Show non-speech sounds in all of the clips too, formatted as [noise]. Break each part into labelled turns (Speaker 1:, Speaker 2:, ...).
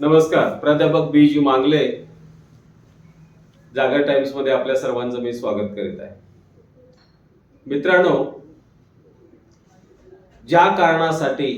Speaker 1: नमस्कार प्राध्यापक बी जी मांगले. जागर टाइम्समध्ये आपल्या सर्वांचं मी स्वागत करीत आहे. मित्रांनो ज्या कारणासाठी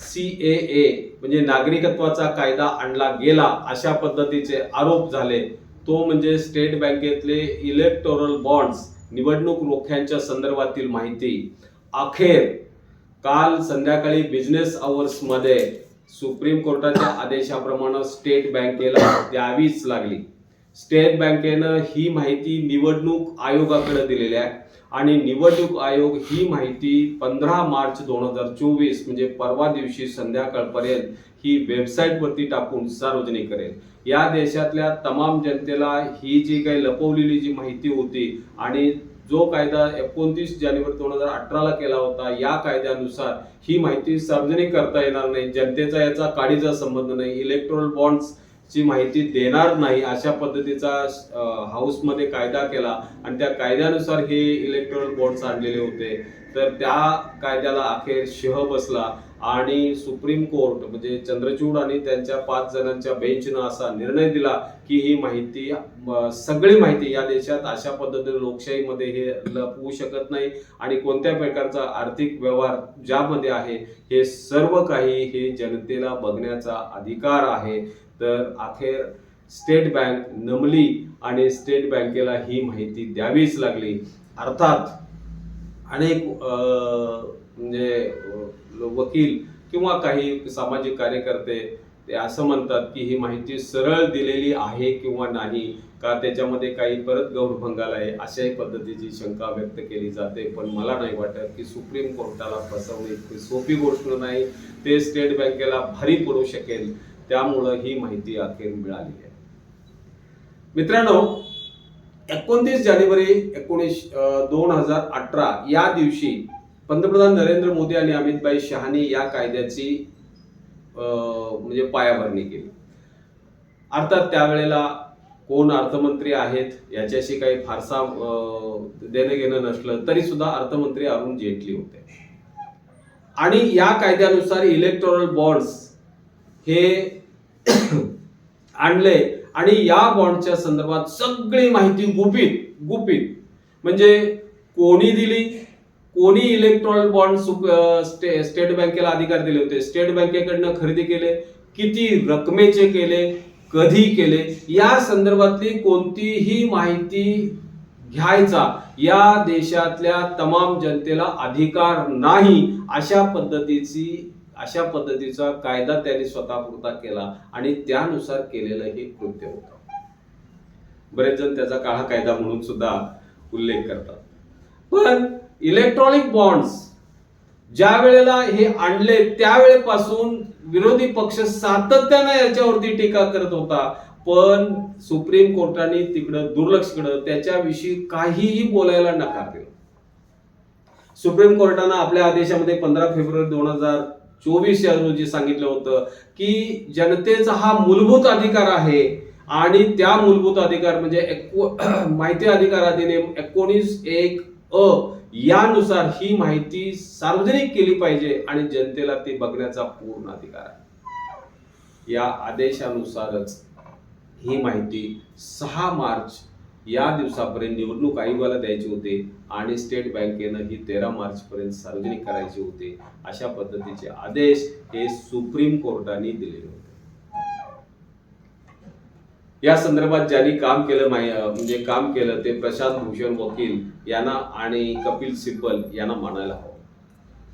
Speaker 1: सी ए ए म्हणजे नागरिकत्वाचा कायदा आणला गेला अशा पद्धतीचे आरोप झाले तो म्हणजे स्टेट बँकेतले इलेक्टोरल बॉन्ड्स निवडणूक रोख्यांच्या संदर्भातील माहिती. अखेर काल संध्याकाळी बिझनेस अवर्समध्ये सुप्रीम कोर्टाच्या आदेशाप्रमाणे स्टेट बँकेला द्यावीच लागली. स्टेट बँकेनं ही माहिती निवडणूक आयोगाकडे दिलेली आहे आणि निवडणूक आयोग ही माहिती पंधरा मार्च दोन हजार चोवीस म्हणजे परवा दिवशी संध्याकाळपर्यंत ही वेबसाईटवरती टाकून सार्वजनिक करेल. या देशातल्या तमाम जनतेला ही जी काही लपवलेली जी माहिती होती आणि जो कायदा एकोणतीस जानेवारी दोन हजार अठराला केला होता या कायद्यानुसार ही माहिती सार्वजनिक करता येणार नाही जनतेचा याचा काडीचा संबंध नाही इलेक्ट्रॉल बॉन्ड्स ची माहिती देणार नाही अशा पद्धतीचा हाऊसमध्ये कायदा केला आणि त्या कायद्यानुसार हे इलेक्ट्रॉल बॉन्ड्स आणलेले होते. तर त्या कायद्याला अखेर शह बसला. आणि सुप्रीम कोर्ट म्हणजे चंद्रचूड आणि त्यांच्या पाच जणांच्या बेंचनं असा निर्णय दिला की ही माहिती सगळी माहिती या देशात अशा पद्धतीने लोकशाहीमध्ये हे लपवू शकत नाही. आणि कोणत्या प्रकारचा आर्थिक व्यवहार ज्यामध्ये आहे हे सर्व काही हे जनतेला बघण्याचा अधिकार आहे. तर अखेर स्टेट बँक नमली आणि स्टेट बँकेला ही माहिती द्यावीच लागली. अर्थात अनेक म्हणजे वकील किंवा काही सामाजिक कार्यकर्ते ते असं म्हणतात की ही माहिती सरळ दिलेली आहे किंवा नाही का त्याच्यामध्ये काही परत गौरभंगाला आहे अशाही पद्धतीची शंका व्यक्त केली जाते. पण मला नाही वाटत की सुप्रीम कोर्टाला फसवणे इतकी सोपी गोष्ट नाही. ते स्टेट बँकेला भारी पडू शकेल. त्यामुळं ही माहिती अखेर मिळाली आहे. मित्रांनो एकोणतीस जानेवारी एकोणीस दोन हजार अठरा या दिवशी पंतप्रधान नरेंद्र मोदी आणि अमितभाई शहानी या कायद्याची अं, म्हणजे पायाभरणी केली. अर्थात त्यावेळेला कोण अर्थमंत्री आहेत याच्याशी काही फारसा अं, देणं घेणं नसलं तरी सुद्धा अर्थमंत्री अरुण जेटली होते. आणि या कायद्यानुसार इलेक्टोरल बॉन्ड्स हे [clears throat] आणले आणि या बॉन्डच्या संदर्भात सगळी माहिती गुपित गुपित. म्हणजे कोणी दिली? कोणी इलेक्ट्रॉनिक बॉन्ड स्टे, स्टेट बँकेला अधिकार दिले होते? स्टेट बँकेकडनं खरेदी केले? किती रकमेचे केले? कधी केले? या संदर्भातली कोणतीही माहिती घ्यायचा या देशातल्या तमाम जनतेला अधिकार नाही अशा पद्धतीची अशा पद्धतीचा कायदा त्यांनी स्वतःपुरता केला आणि त्यानुसार केलेलं हे कृत्य होतं. बरेच जण त्याचा काळा कायदा म्हणून सुद्धा उल्लेख करतात. पण इलेक्ट्रॉनिक बॉन्ड्स ज्या वेळेला हे आणले त्यावेळेपासून विरोधी पक्ष सातत्यानं याच्यावरती टीका करत होता. पण सुप्रीम कोर्टाने तिकडं दुर्लक्ष केलं त्याच्याविषयी काहीही बोलायला नकार दिला. सुप्रीम कोर्टानं आपल्या आदेशामध्ये पंधरा फेब्रुवारी दोन हजार चोवीस या रोजी सांगितलं होतं की जनतेचा हा मूलभूत अधिकार आहे आणि त्या मूलभूत अधिकार म्हणजे [clears throat] माहिती अधिकार अधिनियम एकोणीस एक अ यानुसार ही माहिती सार्वजनिक केली पाहिजे आणि जनतेला ती बघण्याचा पूर्ण अधिकार आहे. या आदेशानुसारच ही माहिती सहा मार्च या दिवसापर्यंत निवडणूक आयोगाला द्यायची होते आणि स्टेट बँकेनं ही तेरा मार्च पर्यंत सार्वजनिक करायचे होते. अशा पद्धतीचे आदेश हे सुप्रीम कोर्टाने दिलेले होते. या संदर्भात ज्यांनी काम केलं म्हणजे काम केलं ते प्रशांत भूषण वकील यांना आणि कपिल सिब्बल यांना मानायला हवं.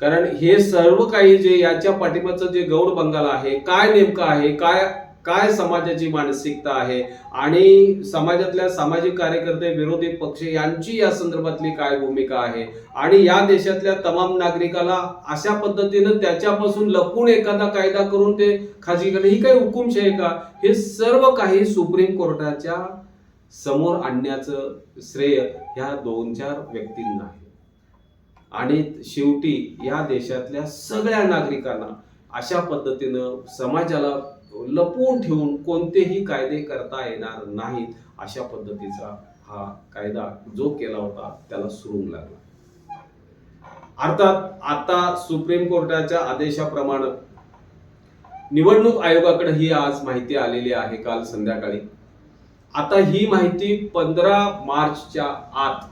Speaker 1: कारण हे सर्व काही जे याच्या पाठिंबाचं जे गौड बंगाल आहे काय नेमकं आहे काय काय समाजाची मानसिकता आहे? आणि समाजातल्या सामाजिक कार्यकर्ते विरोधी पक्ष यांची या संदर्भातली काय भूमिका आहे? आणि या देशातल्या तमाम नागरिकाला अशा पद्धतीनं त्याच्यापासून लपून एखादा कायदा करून ते खाजगी करणं ही काही हुकुमशाही आहे का? हे सर्व काही सुप्रीम कोर्टाच्या समोर आणण्याचं श्रेय ह्या दोन चार व्यक्तींना आहे. आणि शेवटी या देशातल्या सगळ्या नागरिकांना अशा पद्धतीनं समाजाला लपवून ठेवून कोणतेही कायदे करता येणार नाहीत अशा पद्धतीचा हा कायदा जो केला होता त्याला सुरू लागला. अर्थात आता सुप्रीम कोर्टाच्या आदेशाप्रमाणे निवडणूक आयोगाकडे ही आज माहिती आलेली आहे काल संध्याकाळी. आता ही माहिती पंधरा मार्चच्या आत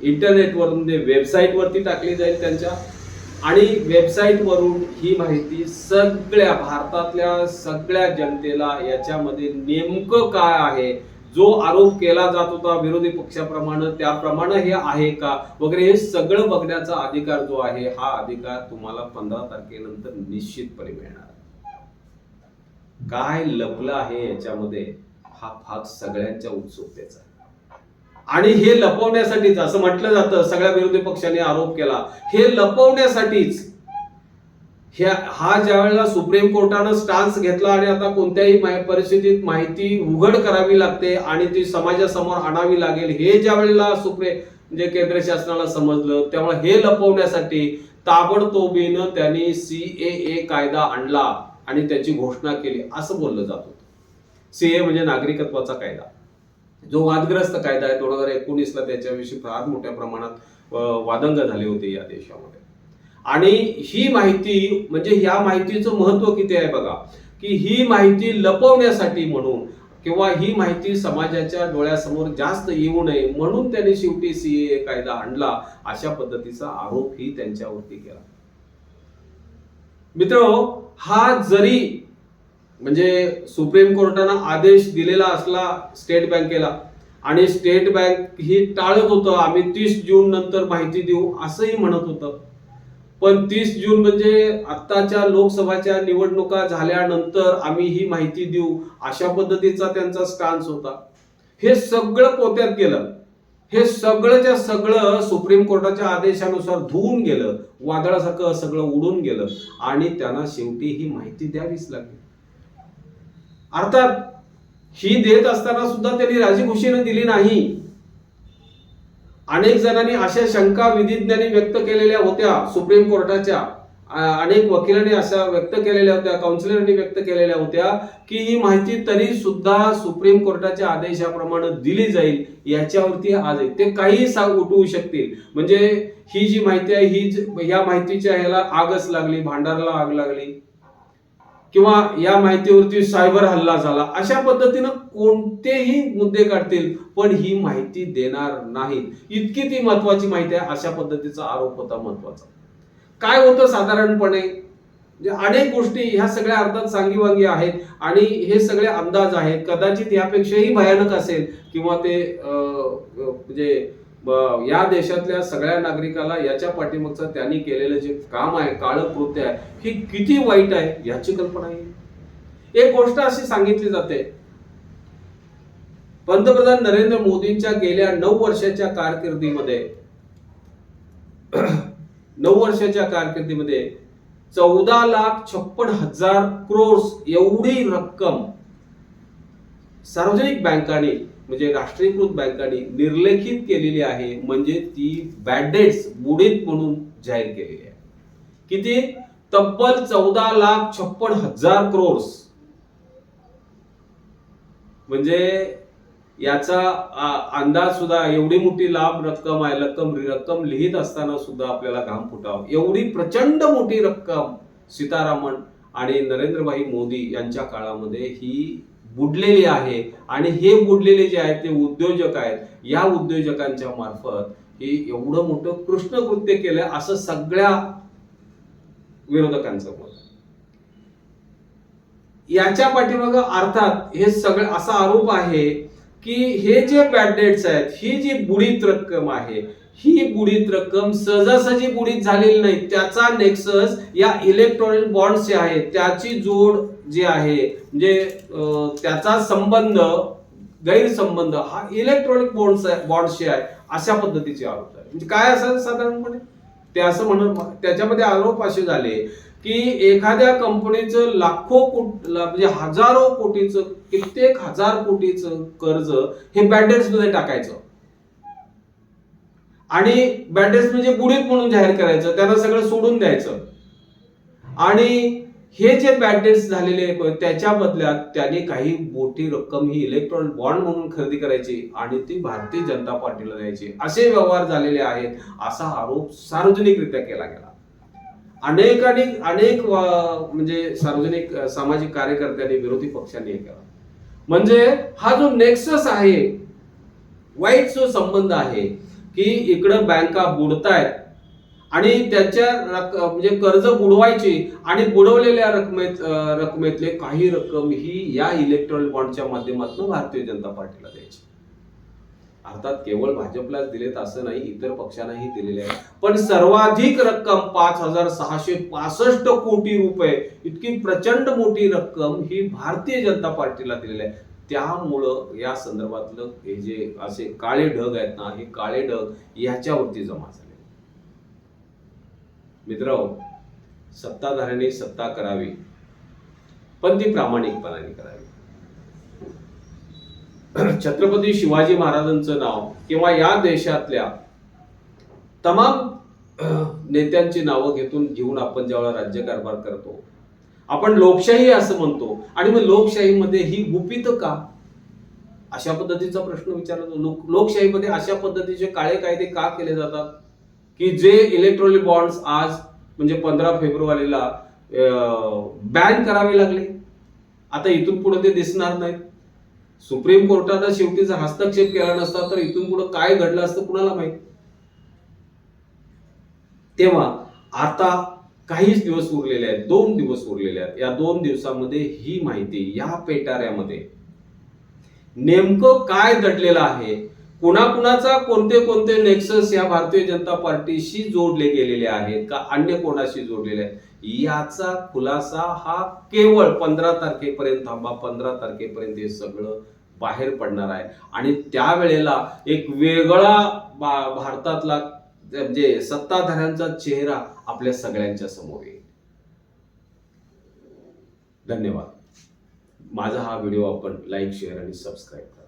Speaker 1: इंटरनेटवरून वेबसाईटवरती टाकली जाईल त्यांच्या आणि वेबसाईटवरून ही माहिती सगळ्या भारतातल्या सगळ्या जनतेला याच्यामध्ये नेमकं काय आहे? जो आरोप केला जात होता विरोधी पक्षाप्रमाणे त्याप्रमाणे हे आहे का? वगैरे हे सगळं बघण्याचा अधिकार जो आहे हा अधिकार तुम्हाला पंधरा तारखेनंतर निश्चितपणे मिळणार. काय लपलं आहे याच्यामध्ये? हा भाग सगळ्यांच्या उत्सुकतेचा आहे. आणि हे लपवण्यासाठीच असं म्हटलं जातं सगळ्या विरोधी पक्षांनी आरोप केला. हे लपवण्यासाठीच ह्या हा ज्या वेळेला सुप्रीम कोर्टानं स्टान्स घेतला आणि आता कोणत्याही परिस्थितीत माहिती उघड करावी लागते आणि ती समाजासमोर आणावी लागेल हे ज्या वेळेला सुप्रीम म्हणजे केंद्र शासनाला समजलं त्यामुळे हे लपवण्यासाठी ताबडतोबीनं त्यांनी सीएए कायदा आणला आणि त्याची घोषणा केली असं बोललं जात होतं. सीए म्हणजे नागरिकत्वाचा कायदा. जो वादग्रस्त कायदा आहे दोन हजार एकोणीसला त्याच्याविषयी फार मोठ्या प्रमाणात वादंग झाले होते या देशामध्ये. आणि ही माहिती म्हणजे या माहितीचं महत्त्व किती आहे बघा की ही माहिती लपवण्यासाठी म्हणून किंवा ही माहिती समाजाच्या डोळ्यासमोर जास्त येऊ नये म्हणून त्यांनी शेवटी सीए कायदा आणला अशा पद्धतीचा आरोप ही त्यांच्यावरती केला. मित्र हा जरी म्हणजे सुप्रीम कोर्टानं आदेश दिलेला असला स्टेट बँकेला आणि स्टेट बँक ही टाळत होतं आम्ही तीस जून नंतर माहिती देऊ असंही म्हणत होतं. पण तीस जून म्हणजे आत्ताच्या लोकसभाच्या निवडणुका झाल्यानंतर आम्ही ही माहिती देऊ अशा पद्धतीचा त्यांचा स्टान्स होता. हे सगळं पोत्यात गेलं. हे सगळंच्या सगळं सुप्रीम कोर्टाच्या आदेशानुसार धुवून गेलं. वादळासारखं सगळं उडून गेलं. आणि त्यांना शेवटी ही माहिती द्यावीच लागली. अर्थात ही देत असताना सुद्धा त्यांनी राजीखुशीनं दिली नाही. अनेक जणांनी अशा शंका विधिज्ञांनी व्यक्त केलेल्या होत्या सुप्रीम कोर्टाच्या. अनेक वकिलांनी अशा व्यक्त केलेल्या होत्या काउन्सिलरांनी व्यक्त केलेल्या होत्या की ही माहिती तरी सुद्धा सुप्रीम कोर्टाच्या आदेशाप्रमाणे दिली जाईल याच्यावरती आज आहे. ते काही सांग उठवू शकतील. म्हणजे ही जी माहिती आहे ही ज- या माहितीच्या ह्याला आगच लागली भांडारला आग लागली. किंवा या माहितीवरती सायबर हल्ला झाला अशा पद्धतीनं कोणतेही मुद्दे काढतील पण ही माहिती देणार नाहीत. इतकी ती महत्वाची माहिती आहे अशा पद्धतीचा आरोप होता महत्त्वाचा. काय होतं साधारणपणे? म्हणजे अनेक गोष्टी ह्या सगळ्या अर्थात सांगीवांगी आहेत आणि हे सगळे अंदाज आहेत. कदाचित यापेक्षाही भयानक असेल किंवा ते अं, म्हणजे या देशातल्या सगळ्या नागरिकाला याच्या पाठीमागचं त्यांनी केलेलं जे काम आहे काळं कृत्य आहे ही किती वाईट आहे याची कल्पना येईल एक गोष्ट अशी सांगितली जाते. पंतप्रधान नरेंद्र मोदींच्या गेल्या नऊ वर्षाच्या कारकिर्दीमध्ये [clears throat] नऊ वर्षाच्या कारकिर्दीमध्ये चौदा लाख छप्पन हजार क्रोर्स एवढी रक्कम सार्वजनिक बँकांनी म्हणजे राष्ट्रीयकृत बँकांनी निर्लेखित केलेली आहे म्हणजे ती बॅड डेट्स बुडीत म्हणून जाहीर केलेली आहे. किती? तब्बल चौदा लाख छप्पन हजार क्रोर्स म्हणजे याचा अंदाज सुद्धा एवढी मोठी लाभ रक्कम आहे रक्कम रक्कम लिहित असताना सुद्धा आपल्याला घाम फुटावं. एवढी प्रचंड मोठी रक्कम सीतारामन आणि नरेंद्रभाई मोदी यांच्या काळामध्ये ही बुडलेली आहे आणि हे बुडलेले जे आहेत ते उद्योजक आहेत या उद्योजकांच्या मार्फत हे एवढं मोठं कृष्ण कृत्य केलं असं सगळ्या विरोधकांचं मत. याच्या पाठीमाग अर्थात हे सगळं असा आरोप आहे की हे जे बॅड डेट्स आहेत ही जी बुडीत रक्कम आहे ही बुडीत रक्कम सहजासहजी बुडीत झालेली नाही. त्याचा नेक्सस या इलेक्ट्रॉनिक बॉन्ड्स जे आहेत त्याची जोड जे आहे म्हणजे त्याचा संबंध गैरसंबंध हा इलेक्ट्रॉनिक बॉन्ड्स बॉन्डशी आहे अशा पद्धतीचे आरोप आहे म्हणजे काय असं साधारणपणे? ते असं म्हणत त्याच्यामध्ये आरोप असे झाले की एखाद्या कंपनीचं लाखो कोट म्हणजे हजारो कोटीचं कित्येक हजार कोटीचं कर्ज हे बँडेजमध्ये टाकायचं. आणि बँडेज म्हणजे बुडीत म्हणून जाहीर करायचं त्यांना सगळं सोडून द्यायचं. आणि हे जे बॅडेट्स झालेले त्याच्या बदल्यात त्यांनी काही मोठी रक्कम ही इलेक्ट्रॉनिक बॉन्ड म्हणून खरेदी करायची आणि ती भारतीय जनता पार्टीला द्यायची. असे व्यवहार झालेले आहेत असा आरोप सार्वजनिकरित्या केला गेला. अनेकांनी अनेक म्हणजे सार्वजनिक सामाजिक कार्यकर्त्यांनी विरोधी पक्षांनी हे केला. म्हणजे हा जो नेक्सस आहे वाईट जो संबंध आहे की इकडं बँका बुडतायत आणि त्याच्या रक- म्हणजे कर्ज बुडवायचे आणि बुडवलेल्या रकमेत रकमेतले काही रक्कम ही या इलेक्ट्रॉनिक बॉन्डच्या माध्यमातून भारतीय जनता पार्टीला द्यायची. अर्थात केवळ भाजपलाच दिलेत असं नाही इतर पक्षांनाही दिलेले आहे पण सर्वाधिक रक्कम पाच हजार सहाशे पासष्ट कोटी रुपये इतकी प्रचंड मोठी रक्कम ही भारतीय जनता पार्टीला दिलेली आहे. त्यामुळं या संदर्भातलं हे जे असे काळे ढग आहेत ना हे काळे ढग याच्यावरती जमा झाले. मित्र सत्ताधाऱ्यांनी सत्ता करावी पण ती प्रामाणिकपणाने करावी. [clears throat] छत्रपती शिवाजी महाराजांचं नाव किंवा या देशातल्या तमाम [clears throat] नेत्यांची नावं घेतून घेऊन आपण ज्यावेळेला राज्यकारभार करतो आपण लोकशाही असं म्हणतो आणि मग लोकशाहीमध्ये ही गुपित का? अशा पद्धतीचा प्रश्न विचारतो लोक लोकशाहीमध्ये अशा पद्धतीचे काळे कायदे का केले जातात? की जे इलेक्ट्रॉनिक बॉन्ड्स आज म्हणजे पंधरा फेब्रुवारीला बॅन करावे लागले. आता इथून पुढे ते दिसणार नाहीत. सुप्रीम कोर्टानं शेवटी जर हस्तक्षेप केला नसता तर इथून पुढे काय घडलं असतं कुणाला माहीत? तेव्हा आता काहीच दिवस उरलेले आहेत दोन दिवस उरलेले आहेत. या दोन दिवसामध्ये ही माहिती या पेटाऱ्यामध्ये नेमकं काय दडलेलं आहे? कुणाकुणाचा कोणते कोणते नेक्सस या भारतीय जनता पार्टीशी जोडले गेलेले आहेत का अन्य कोणाशी जोडलेले आहेत? याचा खुलासा हा केवळ पंधरा तारखेपर्यंत थांबा. पंधरा तारखेपर्यंत हे सगळं बाहेर पडणार आहे. आणि त्यावेळेला एक वेगळा बा- भारतातला म्हणजे सत्ताधाऱ्यांचा चेहरा आपल्या सगळ्यांच्या समोर येईल. धन्यवाद. माझा हा व्हिडिओ आपण लाईक शेअर आणि सबस्क्राईब करा.